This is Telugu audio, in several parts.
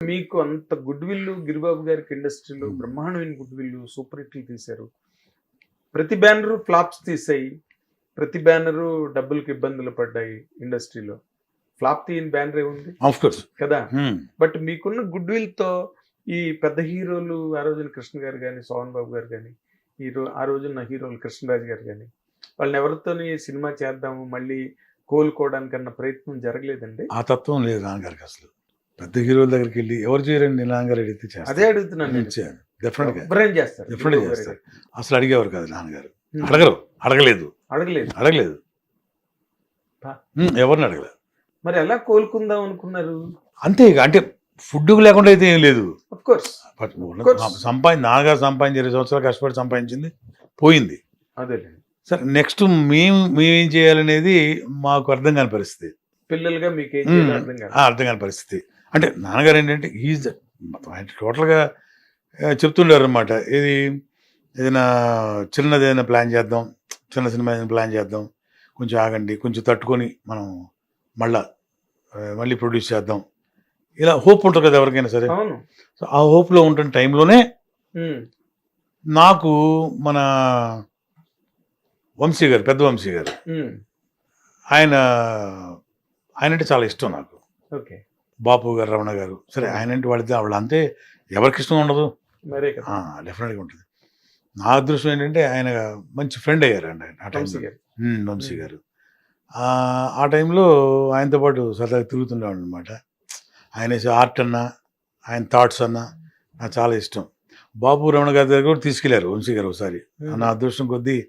మీకు అంత గుడ్ విల్ గిరిబాబు గారికి ఇండస్ట్రీలో. బ్రహ్మాండమైన గుడ్ విల్ సూపర్ హిట్లు తీశారు. ప్రతి బ్యానరు ఫ్లాప్స్ తీసాయి ప్రతి బ్యానరు డబ్బులకు ఇబ్బందులు పడ్డాయి ఇండస్ట్రీలో. ఫ్లాప్ తీయని బ్యానర్ కోర్స్ కదా? బట్ మీకున్న గుడ్ విల్తో ఈ పెద్ద హీరోలు ఆ రోజున కృష్ణ గారు కానీ సోహన్ బాబు గారు కానీ హీరో ఆ రోజున హీరోలు కృష్ణరాజు గారు కానీ వాళ్ళని ఎవరితోని సినిమా చేద్దాము మళ్ళీ కోలుకోవడానికన్న ప్రయత్నం జరగలేదండి? ఆ తత్వం లేదు నాన్నగారికి అసలు. పెద్ద హీరోల దగ్గరికి వెళ్ళి ఎవరు చేయరండి నాన్నగారు అడిగితే అదే అడుగుతున్నాను నేను. చేస్తారు. చేస్తారు. అసలు అడిగేవారు కాదు నాన్నగారు. అడగరు. అడగలేదు. అడగలేదు. అడగలేదు. ఎవరిని అడగలేదు. మరి ఎలా కోలుకుందాం అనుకున్నారు? అంతే ఇక. అంటే ఫుడ్ లేకుండా అయితే ఏం లేదు. సంపాదించి నాన్నగారు సంపాదించి ఇరవై సంవత్సరాలు కష్టపడి సంపాదించింది పోయింది. సరే నెక్స్ట్ మేము మేమేం చేయాలనేది మాకు అర్థం కాని పరిస్థితి. పిల్లలుగా మీకు అర్థం కాని పరిస్థితి. అంటే నాన్నగారు ఏంటంటే ఈజ్ ఆయన టోటల్గా చెప్తుండారు అనమాట ఇది ఏదైనా చిన్నది ఏదైనా ప్లాన్ చేద్దాం చిన్న సినిమా ఏదైనా ప్లాన్ చేద్దాం కొంచెం ఆగండి కొంచెం తట్టుకొని మనం మళ్ళా మళ్ళీ ప్రొడ్యూస్ చేద్దాం. ఇలా హోప్ ఉంటుంది కదా ఎవరికైనా సరే. సో ఆ హోప్లో ఉంటున్న టైంలోనే. నాకు మన వంశీ గారు పెద్ద వంశీ గారు. ఆయన ఆయన అంటే చాలా ఇష్టం నాకు. ఓకే. బాపు గారు రమణ గారు. సరే ఆయన అంటే వాళ్ళిద్దరు వాళ్ళు అంతే. ఎవరికి ఇష్టం ఉండదు. డెఫినెట్గా ఉంటుంది. నా అదృష్టం ఏంటంటే ఆయన మంచి ఫ్రెండ్ అయ్యారండి ఆయన ఆ టైంలో వంశీ గారు. ఆ, టైంలో ఆయనతో పాటు సరదాగా తిరుగుతుండేవాడు అనమాట ఆయన ఆర్ట్ అన్నా ఆయన థాట్స్ అన్నా నాకు చాలా ఇష్టం. బాబు రమణ గారి దగ్గర కూడా తీసుకెళ్ళారు వంశీ గారు ఒకసారి. నా అదృష్టం కొద్దీ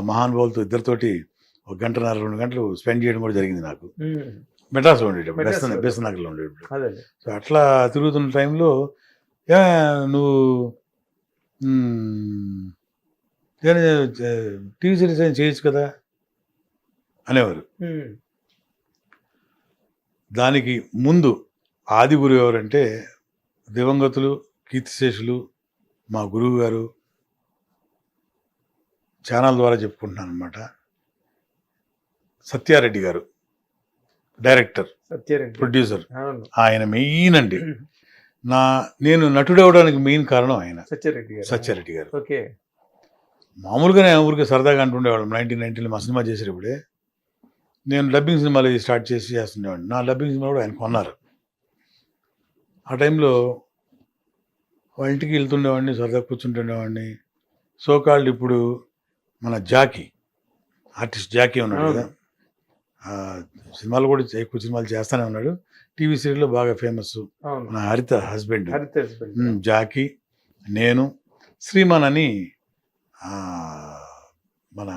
మహానుభావులతో ఇద్దరితోటి ఒక గంటన్నర రెండు గంటలు స్పెండ్ చేయడం కూడా జరిగింది నాకు. మెడ్రాస్లో ఉండేటప్పుడు. బెస్తన్ బెస్తనగర్లో ఉండేటప్పుడు. సో అట్లా తిరుగుతున్న టైంలో "ఏ, నువ్వు టీవీ సిరీస్ అయినా చేయొచ్చు కదా? అనేవారు. దానికి ముందు ఆది గురువు ఎవరంటే దివంగతులు కీర్తిశేషులు మా గురువు గారు ఛానల్ ద్వారా చెప్పుకుంటున్నాను అనమాట సత్యారెడ్డి గారు. Director producer. ఆయన మెయిన్ అండి. నా నేను నటుడవడానికి మెయిన్ కారణం ఆయన. సత్యారెడ్డి గారు. సత్యారెడ్డి గారు. ఓకే. మామూలుగానే ఊరికి సరదాగా అంటుండేవాళ్ళం నైన్టీన్ నైన్టీన్లో మా సినిమా చేసేటప్పుడే. నేను డబ్బింగ్ సినిమాలు స్టార్ట్ చేసి చేస్తుండేవాడిని. నా డబ్బింగ్ సినిమా కూడా ఆయన కొన్నారు. ఆ టైంలో వాళ్ళ ఇంటికి వెళ్తుండేవాడిని సరదా కూర్చుంటుండేవాడిని. సోకాల్డ్ ఇప్పుడు మన జాకీ ఆర్టిస్ట్ జాకీ ఉన్నాడు కదా. సినిమాలు కూడా ఎక్కువ సినిమాలు చేస్తానే ఉన్నాడు. టీవీ సీరియల్లో బాగా ఫేమస్. మన హరిత హస్బెండ్. హరిత హస్బెండ్. ఉమ్, జాకీ నేను శ్రీమాన్ అని మన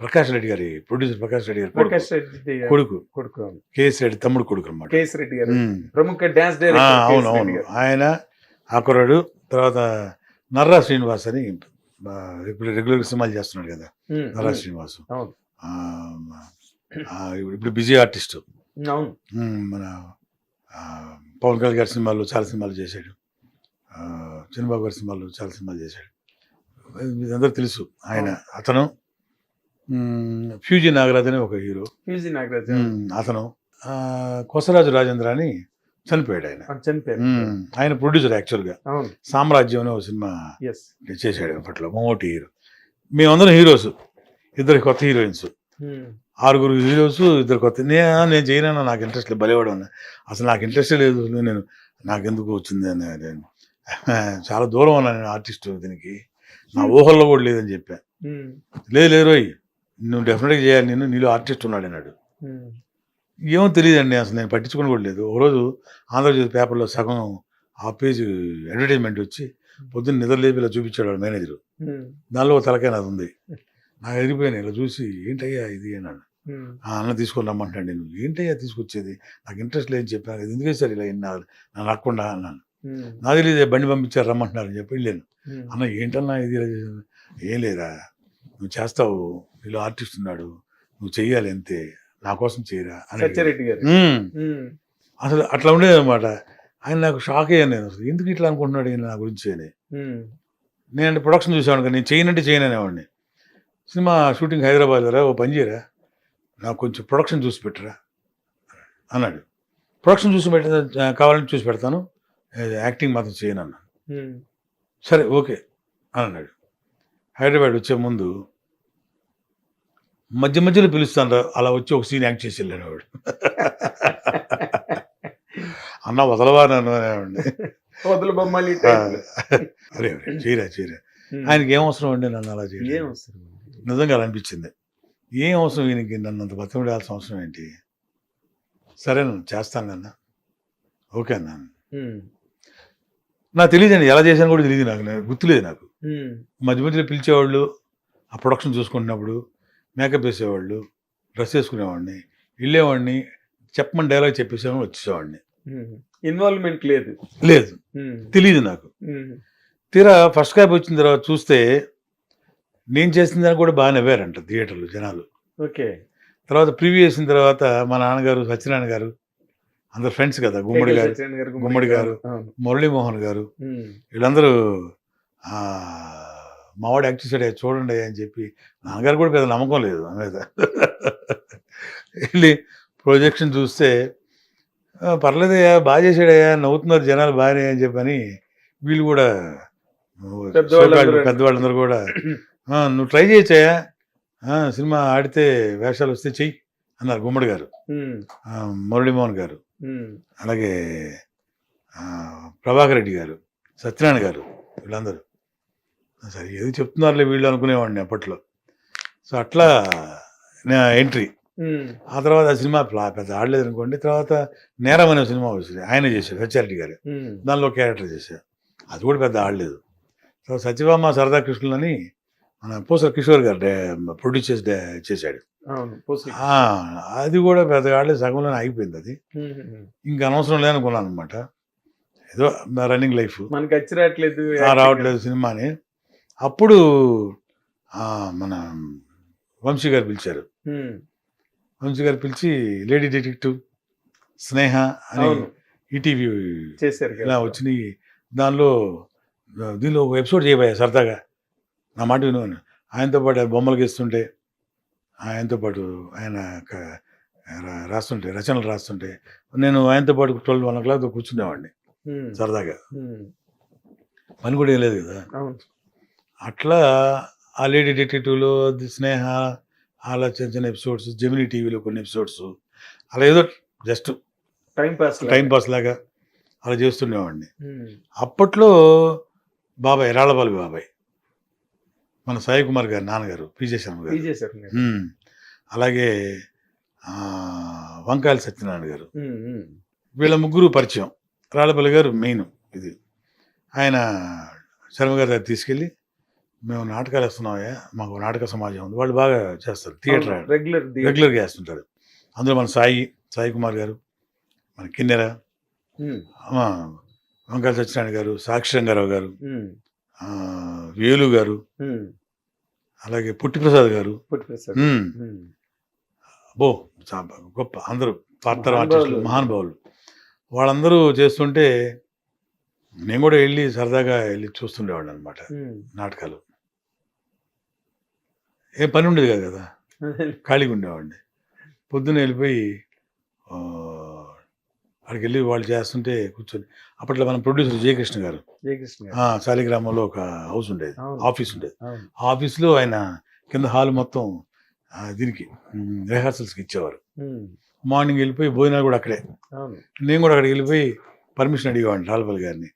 ప్రకాష్ రెడ్డి గారి ప్రొడ్యూసర్ ప్రకాష్ రెడ్డి గారి. ప్రకాష్ రెడ్డి కొడుకు. కొడుకు కేఎస్ రెడ్డి తమ్ముడు కొడుకు అనమాట కేఎస్ రెడ్డి గారు. ప్రముఖ డాన్స్ అవును అవును. ఆయన ఆకురాడు తర్వాత నర్రా శ్రీనివాస్ అని రెగ్యులర్ రెగ్యులర్ సినిమాలు చేస్తున్నాడు కదా. నర్రా శ్రీనివాస్. ఇప్పుడు బిజీ ఆర్టిస్ట్. మన పవన్ కళ్యాణ్ గారి సినిమాలు చాలా సినిమాలు చేశాడు. ఆ, చిన్నబాబు గారి సినిమాలు చాలా సినిమాలు చేశాడు. అందరూ తెలుసు. ఆయన అతను ఫ్యూజీ నాగరాజ్ అనే ఒక హీరో. పీజీ నాగరాజ్ అతను కొసరాజు రాజేంద్ర అని చనిపోయాడు ఆయన. మ్, ఆయన ప్రొడ్యూసర్ యాక్చువల్గా. సామ్రాజ్యం అనే ఒక సినిమా చేశాడు అప్పట్లో. మమ్మూటి హీరో. మేమందరం హీరోస్. ఇద్దరు కొత్త హీరోయిన్స్. ఆరుగురు హీరోస్ ఇద్దరు కొత్త నేను నేను చేయనన్నా నాకు ఇంట్రెస్ట్ లేదు బలేవాడు అన్న అసలు నాకు ఇంట్రెస్ట్ లేదు నేను నాకు ఎందుకు వచ్చింది అని నేను చాలా దూరం ఉన్నా నేను ఆర్టిస్ట్ దీనికి. నా ఊహల్లో కూడా లేదని చెప్పా. లేదు లేదు రోయ్ నువ్వు డెఫినెట్గా చేయాలి నేను నీలో ఆర్టిస్ట్ ఉన్నాడు అన్నాడు. ఏమో తెలియదండి అసలు నేను పట్టించుకుని కూడా లేదు. ఒకరోజు ఆంధ్రజ్యోతి పేపర్లో సగం ఆ పేజ్ అడ్వర్టైజ్మెంట్ వచ్చి పొద్దున్న నిద్ర లేపి ఇలా చూపించాడు మేనేజర్ దానిలో ఒక తలకాయ నాది ఉంది. నాకు ఎదిరిపోయాను ఇలా చూసి ఏంటయ్యా ఇది? అన్నాడు. అన్న తీసుకొని రమ్మంటాడు నేను ఏంటయ్యా తీసుకొచ్చేది? నాకు ఇంట్రెస్ట్ లేదని చెప్పాను. ఎందుకే సార్ ఇలా ఇన్నా నన్ను రాకుండా అన్నాను నా తెలియదు బండి పంపించారు రమ్మంటున్నారు అని చెప్పి వెళ్ళాను. అన్న ఏంటన్నా ఇది ఇలా? ఏం లేదా నువ్వు చేస్తావు. నీలో ఆర్టిస్ట్ ఉన్నాడు. నువ్వు చెయ్యాలి అంతే. నా కోసం చేయరా? అని. అసలు అట్లా ఉండేది అనమాట ఆయన నాకు షాక్ అయ్యాను నేను అసలు. ఎందుకు ఇట్లా అనుకుంటున్నాడు ఈయన నా గురించి అని. నేను ప్రొడక్షన్ చూసేవాడు నేను చేయనంటే చేయను అనేవాడిని సినిమా షూటింగ్ హైదరాబాద్ రా ఓ పని చేయరా? నాకు కొంచెం ప్రొడక్షన్ చూసి పెట్టరా? అన్నాడు. ప్రొడక్షన్ చూసి పెట్ట కావాలంటే చూసి పెడతాను. యాక్టింగ్ మాత్రం చేయను అన్నాను. సరే ఓకే అని అన్నాడు. హైదరాబాద్ వచ్చే ముందు మధ్య మధ్యలో పిలుస్తాను రా అలా వచ్చి ఒక సీన్ యాక్ట్ చేసి వెళ్ళాడు వాడు. అన్న వదలవా నన్ను అనేవాడిని వదలు బొమ్మలి అరే చేయరా చేయరా. ఆయనకి ఏం అవసరం అండి నన్ను అలా ఏం చేయడం అవసరం? నిజంగా అనిపించింది. ఏం అవసరం ఈయనకి? నన్ను అంత బతిమడాల్సిన అవసరం ఏంటి? సరే నన్ను చేస్తాను అన్న ఓకే అన్న. నాకు తెలియదండి ఎలా చేశాను కూడా తెలియదు నాకు. గుర్తులేదు నాకు. మధ్య మధ్యలో పిలిచేవాళ్ళు ఆ ప్రొడక్షన్ చూసుకుంటున్నప్పుడు మేకప్ వేసేవాళ్ళు డ్రెస్ వేసుకునేవాడిని వెళ్ళేవాడిని చెప్పమని డైలాగ్ చెప్పేసేవాడిని వచ్చేసేవాడిని. ఉమ్. ఇన్వాల్వ్మెంట్ లేదు. లేదు. తెలియదు నాకు. తీరా ఫస్ట్ క్యాప్ వచ్చిన తర్వాత చూస్తే నేను చేసిన దానికి కూడా బాగా నవ్వారంట థియేటర్లో జనాలు ఓకే తర్వాత ప్రివ్యూ చేసిన తర్వాత మా నాన్నగారు సత్యనారాయణ గారు అందరు ఫ్రెండ్స్ కదా గుమ్మడి గారు గుమ్మడి గారు. మురళీమోహన్ గారు. వీళ్ళందరూ ఆ, మావాడు యాక్ట్ చేశాడు చూడండి అని చెప్పి నాన్నగారు కూడా పెద్ద నమ్మకం లేదు నా మీద వెళ్ళి ప్రొజెక్షన్ చూస్తే "ఆ, పర్లేదయ్యా బాగా చేశాడయ్యా నవ్వుతున్నారు జనాలు బాగానే అని చెప్పని వీళ్ళు కూడా పెద్దవాళ్ళందరూ. కూడా "ఆ, నువ్వు ట్రై చేయొచ్చాయా ఆ, సినిమా ఆడితే వేషాలు వస్తే చెయ్యి అన్నారు గుమ్మడి గారు. మురళీమోహన్ గారు. అలాగే ప్రభాకర్ రెడ్డి గారు సత్యనారాయణ గారు వీళ్ళందరూ. సరే ఏది చెప్తున్నారులే వీళ్ళు అనుకునేవాడిని అప్పట్లో. సో అట్లా నా ఎంట్రీ. ఆ తర్వాత ఆ సినిమా పెద్ద ఆడలేదు అనుకోండి తర్వాత నేరం అనే సినిమా వచ్చింది ఆయన చేశారు సత్యారెడ్డి గారు. దానిలో క్యారెక్టర్ చేశారు. అది కూడా పెద్ద ఆడలేదు. సో సత్యభామ సరదా కృష్ణులు అని మన పూసల కిషోర్ గారు డే- ప్రొడ్యూస్ చేసి చేశాడు. అది కూడా పెద్ద ఆడలేదు సగంలోనే ఆగిపోయింది అది. ఇంకా అనవసరం లేదనుకున్నాను అనమాట ఏదో రన్నింగ్ లైఫ్. మనకి వచ్చి రావట్లేదు రావట్లేదు సినిమా అని అప్పుడు మన వంశీ గారు పిలిచారు. వంశీ గారు పిలిచి లేడీ డిటెక్టివ్ స్నేహ అని ఈటీవీ చేశారు ఇలా వచ్చినాయి. దానిలో దీనిలో ఒక ఎపిసోడ్ చేయబోయా సరదాగా? నా మాట విను. ఆయనతో పాటు బొమ్మలు గీస్తుంటే ఆయనతో పాటు ఆయన రాస్తుంటే రచనలు రాస్తుంటే నేను ఆయనతో పాటు ట్వెల్వ్ వన్ ఓ క్లాక్ కూర్చునేవాడిని. సరదాగా. పని కూడా ఏం లేదు కదా. అట్లా ఆ లేడీ డిటెక్టివ్లో స్నేహ అలా చిన్న చిన్న ఎపిసోడ్స్ జెమినీ టీవీలో కొన్ని ఎపిసోడ్స్ అలా ఏదో just time pass time pass లాగా అలా చేస్తుండేవాడిని. అప్పట్లో బాబాయ్ రాళ్ళబాలి బాబాయ్. మన సాయి కుమార్ గారు నాన్నగారు పీజే శర్మ గారు. అలాగే వంకాయల సత్యనారాయణ గారు. వీళ్ళ ముగ్గురు పరిచయం. రాళ్ళపల్లి గారు మెయిన్ ఇది. ఆయన శర్మ గారి దగ్గర తీసుకెళ్ళి మేము నాటకాలు వేస్తున్నామయ్యా మాకు నాటక సమాజం ఉంది. వాళ్ళు బాగా చేస్తారు థియేటర్ రెగ్యులర్ రెగ్యులర్గా వేస్తుంటారు. అందులో మన సాయి సాయి కుమార్ గారు మన కిన్నెర వంకాయల సత్యనారాయణ గారు సాక్షి రంగారావు గారు. వేలు గారు. అలాగే పుట్టిప్రసాద్ గారు పుట్టి ప్రసాద్. ఉమ్, ఉమ్. బో చా- గొప్ప అందరూ పాత్ర మహానుభావులు. ఆర్టిస్టులు మహానుభావులు వాళ్ళందరూ చేస్తుంటే నేను కూడా వెళ్ళి సరదాగా వెళ్ళి చూస్తుండేవాడిని అనమాట. నాటకాలు ఏం పని ఉండేది కాదు కదా ఖాళీగా ఉండేవాడిని పొద్దున్న వెళ్ళిపోయి అక్కడికి వెళ్ళి వాళ్ళు చేస్తుంటే కూర్చొని అప్పట్లో మన ప్రొడ్యూసర్ జయకృష్ణ గారు. జయకృష్ణ శాలిగ్రామంలో ఒక హౌస్ ఉండేది. ఆఫీస్ ఉండేది. ఆ ఆఫీస్లో ఆయన కింద హాల్ మొత్తం దీనికి రిహార్సల్స్కి ఇచ్చేవారు. మార్నింగ్ వెళ్ళిపోయి భోజనాలు కూడా అక్కడే. నేను కూడా అక్కడికి వెళ్ళిపోయి పర్మిషన్ అడిగేవాడిని రాల్పల్లి గారిని.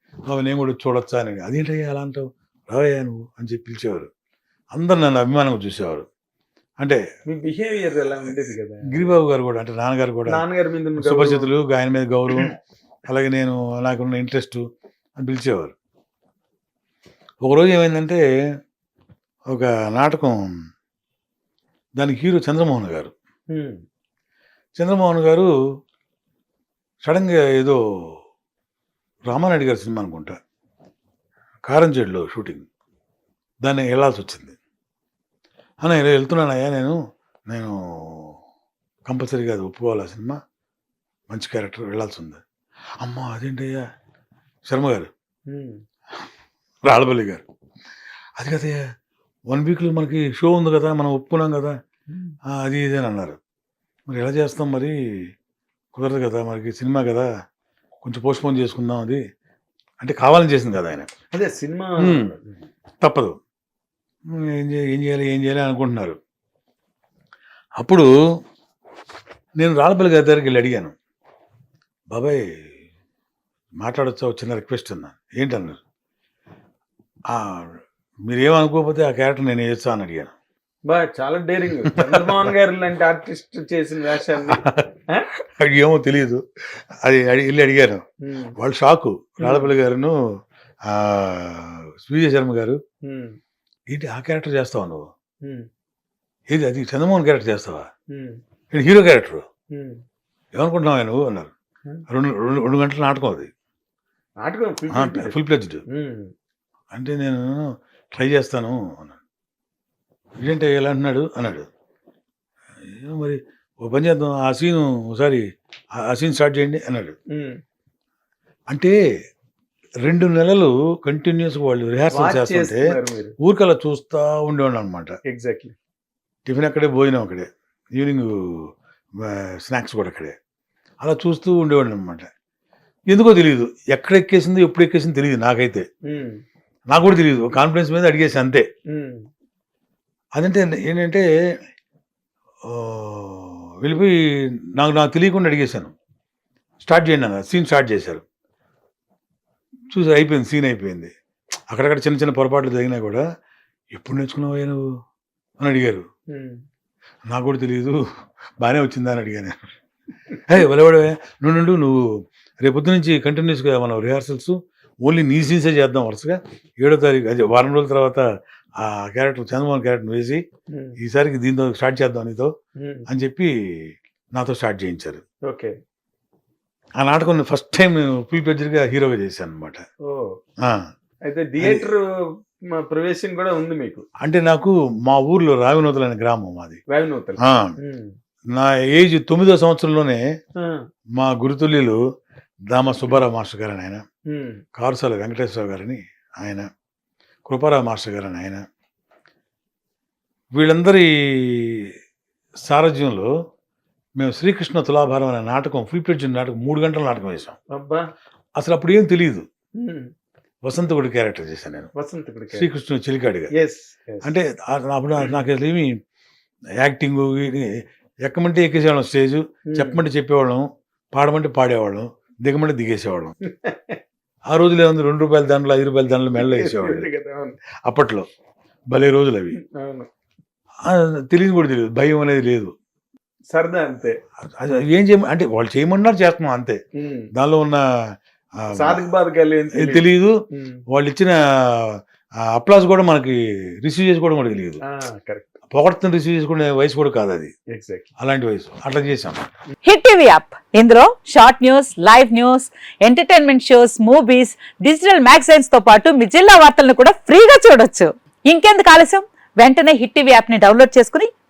నేను కూడా చూడొచ్చా అని అదేంటయ్యా అలా అంటావు? రావయ్యా నువ్వు అని చెప్పి పిలిచేవారు. అందరు నన్ను అభిమానంగా చూసేవారు. అంటే మీ బిహేవియర్ ఎలా ఉండేది కదా? గిరిబాబు గారు కూడా అంటే నాన్నగారు కూడా నాన్నగారి మీద. సుపరిచితులు ఆయన మీద గౌరవం అలాగే నేను నాకున్న ఇంట్రెస్ట్ అని పిలిచేవారు. ఒకరోజు ఏమైందంటే ఒక నాటకం దానికి హీరో చంద్రమోహన్ గారు. చంద్రమోహన్ గారు సడన్గా ఏదో రామానాయుడు గారి సినిమా అనుకుంటా. కారంచేడులో షూటింగ్. దాన్ని వెళ్ళాల్సి వచ్చింది. అన్న ఇలా వెళ్తున్నానయ్యా నేను. నేను కంపల్సరీగా అది ఒప్పుకోవాలి ఆ సినిమా? మంచి క్యారెక్టర్ వెళ్ళాల్సి ఉంది అమ్మ అదేంటయ్యా? శర్మ గారు. రాళ్ళపల్లి గారు. అది కదయ్యా వన్ వీక్లో మనకి షో ఉంది కదా మనం ఒప్పుకున్నాం కదా. అది ఇది అని అన్నారు. మరి ఎలా చేస్తాం మరి? కుదరదు కదా మనకి సినిమా కదా. కొంచెం పోస్ట్పోన్ చేసుకుందాం అది. అంటే కావాలని చేసింది కదా ఆయన. అదే సినిమా. తప్పదు. ఏం చేయాలి ఏం చేయాలి ఏం చేయాలి అనుకుంటున్నారు. అప్పుడు నేను రాళ్ళపల్లి గారి దగ్గరికి వెళ్ళి అడిగాను. బాబాయ్ మాట్లాడొచ్చా? చిన్న రిక్వెస్ట్ ఉన్నా ఏంటన్నారు? "ఆ, మీరేమనుకోకపోతే ఆ క్యారెక్టర్ నేను వేయొచ్చా అని అడిగాను. బా చాలా డేరింగ్. చంద్రమోహన్ గారు లాంటి ఆర్టిస్ట్ చేసిన వేషాన్ని ఏమో తెలియదు అది వెళ్ళి అడిగాను. వాళ్ళు షాకు. రాళ్ళపల్లి గారును విజయ శర్మ గారు. ఏంటి ఆ క్యారెక్టర్ చేస్తావా నువ్వు. ఏది అది చంద్రమోహన్ క్యారెక్టర్ చేస్తావా. నేను హీరో క్యారెక్టర్. ఏమనుకుంటున్నావు నువ్వు అన్నారు. రెండు రెండు రెండు గంటల నాటకం అది నాటకం. Full pleased. అంటే నేను ట్రై చేస్తాను అన్నాడు ఏంటంటే ఎలా అంటున్నాడు అన్నాడు మరి ఓ పని చేద్దాం ఆ సీన్ ఒకసారి ఆ- సీన్ స్టార్ట్ చేయండి అన్నాడు. అంటే రెండు నెలలు కంటిన్యూస్ వాళ్ళు రిహార్సల్ చేస్తుంటే ఊరికలా చూస్తూ ఉండేవాడు అనమాట ఎగ్జాక్ట్లీ టిఫిన్ అక్కడే భోజనం అక్కడే ఈవినింగ్ స్నాక్స్ కూడా అక్కడే. అలా చూస్తూ ఉండేవాడిని అనమాట ఎందుకో తెలియదు ఎక్కడ ఎక్కేసిందో ఎప్పుడు ఎక్కేసిందో తెలియదు నాకైతే నాకు కూడా తెలియదు కాన్ఫిడెన్స్ మీద అడిగేసి అంతే. అదంటే ఏంటంటే వెళ్ళిపోయి నాకు నాకు తెలియకుండా అడిగేశాను. స్టార్ట్ చేయండి అన్న సీన్ స్టార్ట్ చేశారు. చూసి అయిపోయింది సీన్ అయిపోయింది. అక్కడక్కడ చిన్న చిన్న పొరపాట్లు జరిగినా కూడా ఎప్పుడు నేర్చుకున్నావా నువ్వు? అని అడిగారు. నాకు కూడా తెలియదు బాగానే వచ్చిందా అని అడిగాను. హే వలవడవే. నువ్వు నుండు నువ్వు రేపొద్దు నుంచి కంటిన్యూస్గా మనం రిహార్సల్స్ ఓన్లీ నీ సీన్సే చేద్దాం వరుసగా? ఏడో తారీఖు అదే వారం రోజుల తర్వాత ఆ క్యారెక్టర్ చంద్రమోహన్ క్యారెక్టర్ వేసి ఈసారికి దీంతో స్టార్ట్ చేద్దాం నీతో అని చెప్పి నాతో స్టార్ట్ చేయించారు. ఓకే. ఆ నాటకం ఫస్ట్ టైం నేను ఫుల్ ప్లెజర్గా హీరోగా చేశాను అనమాట ఓ. అయితే థియేటర్ ప్రవేశం కూడా ఉంది మీకు? అంటే నాకు మా ఊర్లో రావినూతలు అనే గ్రామం మాది. వేవనూతలు ఆ, నా ఏజ్ తొమ్మిదో సంవత్సరంలోనే మా గురుతుల్యులు దామ సుబ్బారావు మాస్టర్ గారు అని ఆయన కారుసాల వెంకటేశ్వర గారని ఆయన కృపారావు మాస్టర్ గారు అని ఆయన వీళ్ళందరి సారథ్యంలో మేము శ్రీకృష్ణ తులాభారం అనే నాటకం ఫుల్ ప్లేజ్ నాటకం మూడు గంటల నాటకం వేసాం అబ్బా. అసలు అప్పుడు ఏం తెలియదు. వసంతకుడి క్యారెక్టర్ చేశాను నేను. శ్రీకృష్ణుడు చిలికాడిగా. అంటే అప్పుడు నాకు అసలు ఏమి యాక్టింగ్ ఎక్కమంటే ఎక్కేసేవాళ్ళం స్టేజ్ చెప్పమంటే చెప్పేవాళ్ళం పాడమంటే పాడేవాళ్ళం దిగమంటే దిగేసేవాళ్ళం. ఆ రోజులు ఏముంది రెండు రూపాయల దండలు ఐదు రూపాయల దండలు మెడలో వేసేవాళ్ళు. అప్పట్లో. భలే రోజులు అవి. తెలియదు కూడా తెలియదు. భయం అనేది లేదు. సరదా అంతే. ఏం చేయమ అంటే వాళ్ళు చేయమన్నారు చేస్తున్నాం అంతే. దానిలో ఉన్న సాధక బాధకాలు తెలియదు. వాళ్ళు ఇచ్చిన అప్లాస్ కూడా మనకి రిసీవ్ చేసుకోవడం కూడా తెలియదు. ఆ, కరెక్ట్. పొగడ్తను రిసీవ్ చేసుకునే వయసు కూడా కాదు అది. ఎగ్జాక్ట్ అలాంటి వయసు. అట్లా చేసాం హిట్ టీవీ యాప్. ఇందులో short news live news entertainment shows movies digital మ్యాగజైన్స్తో పాటు మీ జిల్లా వార్తలను కూడా ఫ్రీగా చూడొచ్చు. ఇంకెందుకు ఆలస్యం? వెంటనే హిట్ టీవీ యాప్ని డౌన్లోడ్ చేసుకుని